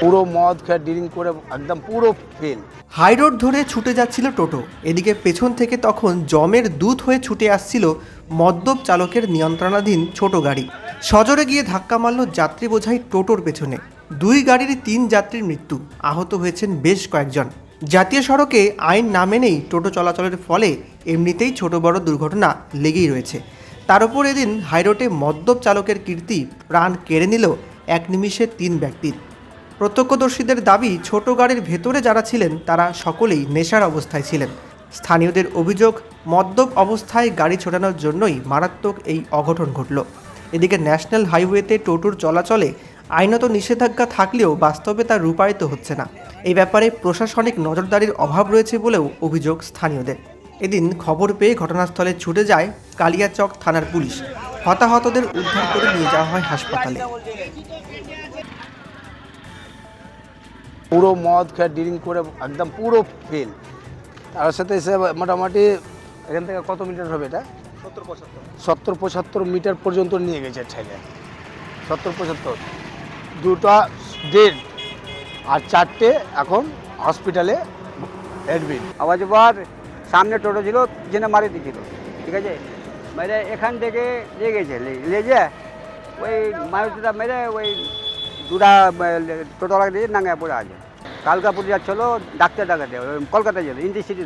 পুরো মদ খেয়ে ড্রিঙ্ক করে একদম পুরো ফেল হাই রোড ধরে ছুটে যাচ্ছিল টোটো। এদিকে পেছন থেকে তখন জমের দুধ হয়ে ছুটে আসছিল মদ্যপ চালকের নিয়ন্ত্রণাধীন ছোট গাড়ি। সজোরে গিয়ে ধাক্কা মারল যাত্রী বোঝাই টোটোর পেছনে। দুই গাড়ির তিন যাত্রীর মৃত্যু। আহত হয়েছেন বেশ কয়েকজন। জাতীয় সড়কে আইন না মেনেই টোটো চলাচলের ফলে এমনিতেই ছোট বড় দুর্ঘটনা লেগেই রয়েছে। তার উপর এদিন হাইরোডে মদ্যপ চালকের কীর্তি প্রাণ কেড়ে নিল এক নিমিষে তিন ব্যক্তির। প্রত্যক্ষদর্শীদের দাবি, ছোট গাড়ির ভেতরে যারা ছিলেন, তারা সকলেই নেশার অবস্থায় ছিলেন। স্থানীয়দের অভিযোগ, মদ্যপ অবস্থায় গাড়ি ছোটানোর জন্যই মারাত্মক এই অঘটন ঘটল। এদিকে ন্যাশনাল হাইওয়েতে টোটোর চলাচলে আইনত নিষেধাজ্ঞা থাকলেও বাস্তবে তা রূপায়িত হচ্ছে না। এই ব্যাপারে প্রশাসনিক নজরদারির অভাব রয়েছে বলেও অভিযোগ স্থানীয়দের। এদিন খবর পেয়ে ঘটনাস্থলে ছুটে যায় কালিয়াচক থানার পুলিশ। হতাহতদের উদ্ধার করে নিয়ে যাওয়া হয় হাসপাতালে। পুরো মদ খেয়ে ড্রিঙ্ক করে একদম পুরো ফেল তার সাথে এসে মোটামুটি এখান থেকে কত মিটার হবে এটা? সত্তর পঁচাত্তর। মিটার পর্যন্ত নিয়ে গেছে ঠেলে। সত্তর পঁচাত্তর। দুটা ডেড আর চারটে এখন হসপিটালে অ্যাডমিট আওয়াজ পর সামনে টোটো ছিল পিছনে মারি দিয়েছিল ঠিক আছে? মেরে এখান থেকে নিয়ে গেছে নিয়ে যে ওই মারুতিটা মেরে ওই দুটা টোটোলাকে দিয়ে নাঙ্গায় পড়ে আছে। কালকাপুর যাচ্ছিল ডাক্তার ডাকাতে কলকাতায় ইন্ডি ইন্ডিসিটি